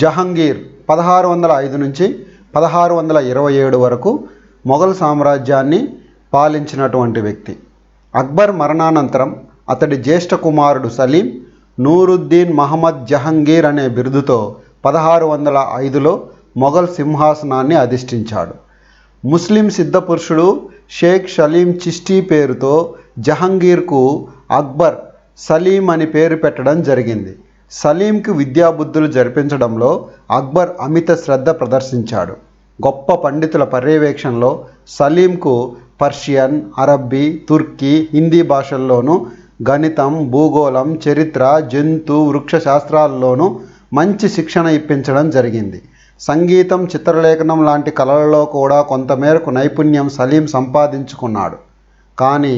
జహంగీర్ పదహారు వందల ఐదు నుంచి పదహారు వందల ఇరవై ఏడు వరకు మొఘల్ సామ్రాజ్యాన్ని పాలించినటువంటి వ్యక్తి. అక్బర్ మరణానంతరం అతడి జ్యేష్ఠ కుమారుడు సలీం నూరుద్దీన్ మహమ్మద్ జహంగీర్ అనే బిరుదుతో పదహారు వందల ఐదులో మొఘల్ సింహాసనాన్ని అధిష్ఠించాడు. ముస్లిం సిద్ధపురుషుడు షేక్ షలీం చిష్టీ పేరుతో జహంగీర్కు అక్బర్ సలీం అని పేరు పెట్టడం జరిగింది. సలీంకి విద్యాబుద్ధులు జరిపించడంలో అక్బర్ అమిత శ్రద్ధ ప్రదర్శించాడు. గొప్ప పండితుల పర్యవేక్షణలో సలీంకు పర్షియన్ అరబ్బీ తుర్కీ హిందీ భాషల్లోనూ గణితం భూగోళం చరిత్ర జంతు వృక్ష శాస్త్రాల్లోనూ మంచి శిక్షణ ఇప్పించడం జరిగింది. సంగీతం చిత్రలేఖనం లాంటి కళలలో కూడా కొంతమేరకు నైపుణ్యం సలీం సంపాదించుకున్నాడు. కానీ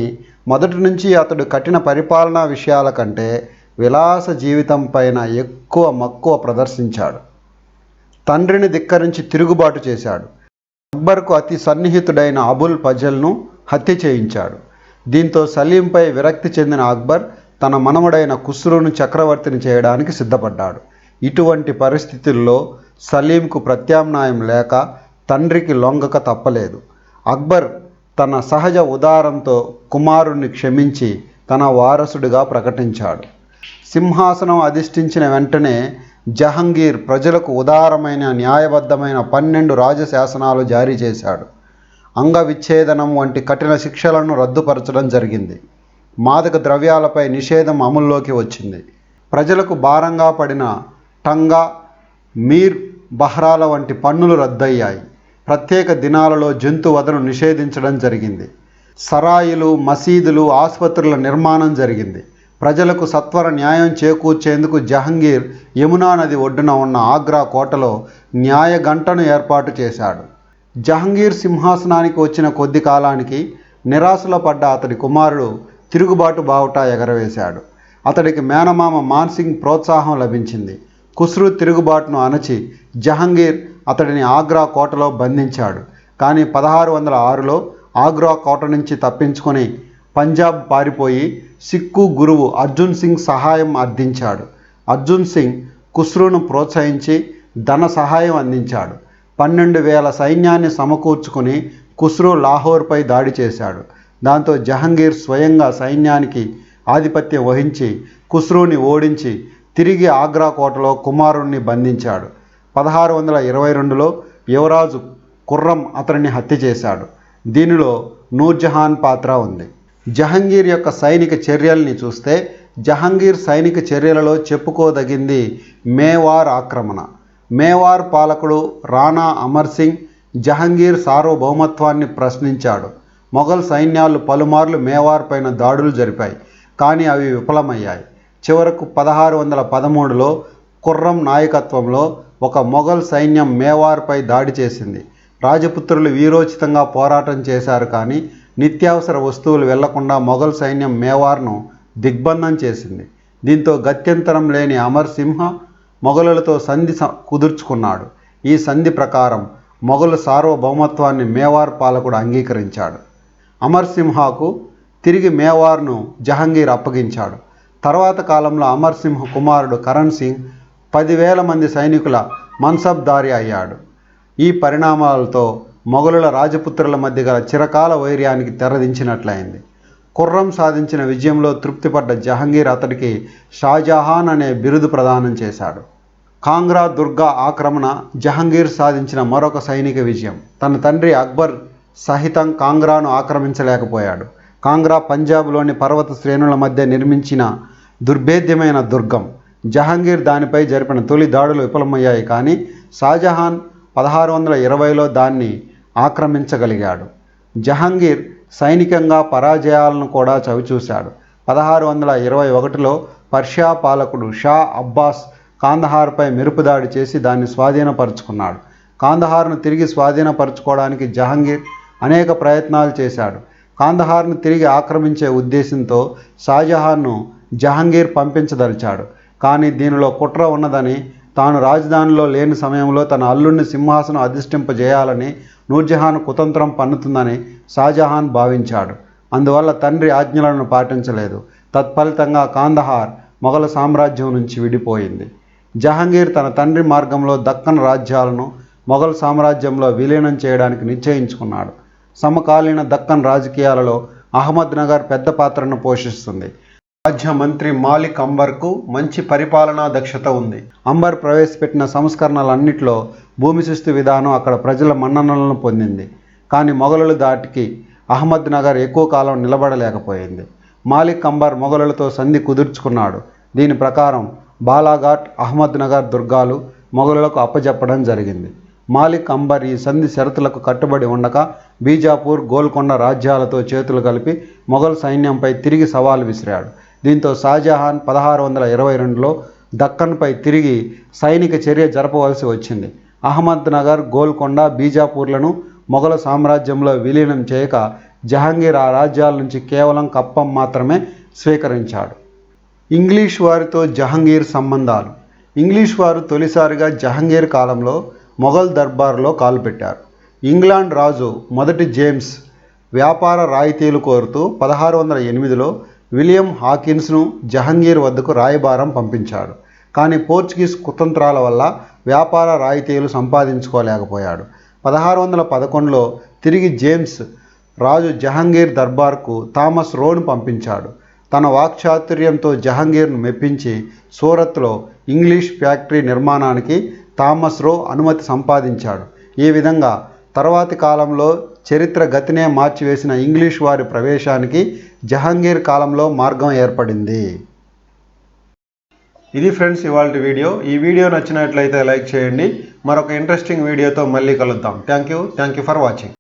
మొదటి నుంచి అతడు కఠిన పరిపాలనా విషయాల కంటే విలాస జీవితం పైన ఎక్కువ మక్కువ ప్రదర్శించాడు. తండ్రిని ధిక్కరించి తిరుగుబాటు చేశాడు. అక్బర్కు అతి సన్నిహితుడైన అబుల్ ఫజల్ను హత్య చేయించాడు. దీంతో సలీంపై విరక్తి చెందిన అక్బర్ తన మనవడైన కుస్రును చక్రవర్తిని చేయడానికి సిద్ధపడ్డాడు. ఇటువంటి పరిస్థితుల్లో సలీంకు ప్రత్యామ్నాయం లేక తండ్రికి లొంగక తప్పలేదు. అక్బర్ తన సహజ ఉదారంతో కుమారుణ్ణి క్షమించి తన వారసుడిగా ప్రకటించాడు. సింహాసనం అధిష్ఠించిన వెంటనే జహంగీర్ ప్రజలకు ఉదారమైన న్యాయబద్ధమైన పన్నెండు రాజశాసనాలు జారీ చేశాడు. అంగవిచ్ఛేదనం వంటి కఠిన శిక్షలను రద్దుపరచడం జరిగింది. మాదక ద్రవ్యాలపై నిషేధం అమల్లోకి వచ్చింది. ప్రజలకు భారంగా పడిన టంగా మీర్ బహ్రాల వంటి పన్నులు రద్దయ్యాయి. ప్రత్యేక దినాలలో జంతు వధను నిషేధించడం జరిగింది. సరాయిలు మసీదులు ఆసుపత్రుల నిర్మాణం జరిగింది. ప్రజలకు సత్వర న్యాయం చేకూర్చేందుకు జహంగీర్ యమునా నది ఒడ్డున ఉన్న ఆగ్రా కోటలో న్యాయ గంటను ఏర్పాటు చేశాడు. జహంగీర్ సింహాసనానికి వచ్చిన కొద్ది కాలానికి నిరాశలో పడ్డ అతడి కుమారుడు తిరుగుబాటు బావుట ఎగరవేశాడు. అతడికి మేనమామ మాన్సింగ్ ప్రోత్సాహం లభించింది. కుస్రు తిరుగుబాటును అణచి జహంగీర్ అతడిని ఆగ్రా కోటలో బంధించాడు. కానీ పదహారు వందల ఆరులో ఆగ్రా కోట నుంచి తప్పించుకొని పంజాబ్ పారిపోయి సిక్కు గురువు అర్జున్ సింగ్ సహాయం అర్థించాడు అర్జున్ సింగ్ ఖుస్రును ప్రోత్సహించి ధన సహాయం అందించాడు. పన్నెండు వేల సైన్యాన్ని సమకూర్చుకుని ఖుస్రు లాహోర్పై దాడి చేశాడు. దాంతో జహంగీర్ స్వయంగా సైన్యానికి ఆధిపత్యం వహించి ఖుస్రుని ఓడించి తిరిగి ఆగ్రా కోటలో కుమారుణ్ణి బంధించాడు. పదహారు వందల ఇరవై రెండులో యువరాజు కుర్రం అతనిని హత్య చేశాడు. దీనిలో నూర్జహాన్ పాత్ర ఉంది. జహంగీర్ యొక్క సైనిక చర్యల్ని చూస్తే జహంగీర్ సైనిక చర్యలలో చెప్పుకోదగింది మేవార్ ఆక్రమణ. మేవార్ పాలకుడు రాణా అమర్ సింగ్ జహంగీర్ సార్వభౌమత్వాన్ని ప్రశ్నించాడు. మొఘల్ సైన్యాలు పలుమార్లు మేవార్ పైన దాడులు జరిపాయి కానీ అవి విఫలమయ్యాయి. చివరకు పదహారు వందల పదమూడులో కుర్రం నాయకత్వంలో ఒక మొఘల్ సైన్యం మేవార్పై దాడి చేసింది. రాజపుత్రులు వీరోచితంగా పోరాటం చేశారు కానీ నిత్యావసర వస్తువులు వెళ్ళకుండా మొఘల్ సైన్యం మేవార్ను దిగ్బంధం చేసింది. దీంతో గత్యంతరం లేని అమర్ సింహ మొఘలులతో సంధి స- కుదుర్చుకున్నాడు. ఈ సంధి ప్రకారం మొఘలు సార్వభౌమత్వాన్ని మేవార్ పాలకుడు అంగీకరించాడు. అమర్ సింహాకు తిరిగి మేవార్ను జహంగీర్ అప్పగించాడు. తర్వాత కాలంలో అమర్ సింహ కుమారుడు కరణ్ సింగ్ పదివేల మంది సైనికుల మన్సబ్దారి అయ్యాడు. ఈ పరిణామాలతో మొఘలుల రాజపుత్రుల మధ్య గల చిరకాల వైర్యానికి తెరదించినట్లయింది. కుర్రం సాధించిన విజయంలో తృప్తిపడ్డ జహంగీర్ అతడికి షాజహాన్ అనే బిరుదు ప్రదానం చేశాడు. కాంగ్రా దుర్గా ఆక్రమణ జహంగీర్ సాధించిన మరొక సైనిక విజయం. తన తండ్రి అక్బర్ సహితం కాంగ్రాను ఆక్రమించలేకపోయాడు. కాంగ్రా పంజాబ్లోని పర్వత శ్రేణుల మధ్య నిర్మించిన దుర్భేద్యమైన దుర్గం. జహంగీర్ దానిపై జరిపిన తొలి దాడులు విఫలమయ్యాయి కానీ షాజహాన్ పదహారు వందల ఇరవైలో దాన్ని ఆక్రమించగలిగాడు. జహంగీర్ సైనికంగా పరాజయాలను కూడా చవిచూశాడు. పదహారు వందల ఇరవై ఒకటిలో పర్షియా పాలకుడు షా అబ్బాస్ కాందహార్పై మెరుపుదాడి చేసి దాన్ని స్వాధీనపరుచుకున్నాడు. కాందహార్ను తిరిగి స్వాధీనపరచుకోవడానికి జహంగీర్ అనేక ప్రయత్నాలు చేశాడు. కాందహార్ను తిరిగి ఆక్రమించే ఉద్దేశంతో షాజహాన్ను జహంగీర్ పంపించదలిచాడు. కానీ దీనిలో కుట్ర ఉన్నదని తాను రాజధానిలో లేని సమయంలో తన అల్లుడిని సింహాసనం అధిష్టింపజేయాలని నూర్జహాన్ కుతంత్రం పన్నుతుందని షాజహాన్ భావించాడు. అందువల్ల తండ్రి ఆజ్ఞలను పాటించలేదు. తత్ఫలితంగా కాందహార్ మొఘల సామ్రాజ్యం నుంచి విడిపోయింది. జహాంగీర్ తన తండ్రి మార్గంలో దక్కన్ రాజ్యాలను మొఘల్ సామ్రాజ్యంలో విలీనం చేయడానికి నిశ్చయించుకున్నాడు. సమకాలీన దక్కన్ రాజకీయాలలో అహ్మద్ నగర్ పెద్ద పాత్రను పోషిస్తుంది. రాజ్య మంత్రి మాలిక్ అంబర్కు మంచి పరిపాలనా దక్షత ఉంది. అంబర్ ప్రవేశపెట్టిన సంస్కరణలన్నింటిలో భూమి శిస్తు విధానం అక్కడ ప్రజల మన్ననలను పొందింది. కానీ మొఘలుల దాటికి అహ్మద్ నగర్ ఎక్కువ కాలం నిలబడలేకపోయింది. మాలిక్ అంబర్ మొఘలులతో సంధి కుదుర్చుకున్నాడు. దీని ప్రకారం బాలాఘాట్ అహ్మద్ నగర్ దుర్గాలు మొఘలులకు అప్పజెప్పడం జరిగింది. మాలిక్ అంబర్ ఈ సంధి షరతులకు కట్టుబడి ఉండక బీజాపూర్ గోల్కొండ రాజ్యాలతో చేతులు కలిపి మొఘల్ సైన్యంపై తిరిగి సవాలు విసిరాడు. దీంతో షాజహాన్ పదహారు వందల ఇరవై రెండులో దక్కన్పై తిరిగి సైనిక చర్య జరపవలసి వచ్చింది. అహ్మద్ నగర్ గోల్కొండ బీజాపూర్లను మొఘల సామ్రాజ్యంలో విలీనం చేయక జహాంగీర్ ఆ రాజ్యాల నుంచి కేవలం కప్పం మాత్రమే స్వీకరించాడు. ఇంగ్లీష్ వారితో జహంగీర్ సంబంధాలు. ఇంగ్లీష్ వారు తొలిసారిగా జహంగీర్ కాలంలో మొఘల్ దర్బార్లో కాలుపెట్టారు ఇంగ్లాండ్ రాజు మొదటి జేమ్స్ వ్యాపార రాయితీలు కోరుతూ పదహారు వందల ఎనిమిదిలో విలియం హాకిన్స్ను జహంగీర్ వద్దకు రాయబారం పంపించాడు. కానీ పోర్చుగీస్ కుతంత్రాల వల్ల వ్యాపార రాయితీలు సంపాదించుకోలేకపోయాడు. పదహారు వందల పదకొండులో తిరిగి జేమ్స్ రాజు జహంగీర్ దర్బార్కు థామస్ రోను పంపించాడు. తన వాక్చాతుర్యంతో జహంగీర్ను మెప్పించి సూరత్లో ఇంగ్లీష్ ఫ్యాక్టరీ నిర్మాణానికి థామస్ రో అనుమతి సంపాదించాడు. ఈ విధంగా తర్వాతి కాలంలో చరిత్ర గతినే మార్చివేసిన ఇంగ్లీష్ వారి ప్రవేశానికి జహాంగీర్ కాలంలో మార్గం ఏర్పడింది. ఇది ఫ్రెండ్స్ ఇవాళ వీడియో. ఈ వీడియో నచ్చినట్లయితే లైక్ చేయండి. మరొక ఇంట్రెస్టింగ్ వీడియోతో మళ్ళీ కలుద్దాం. Thank you. Thank you for watching.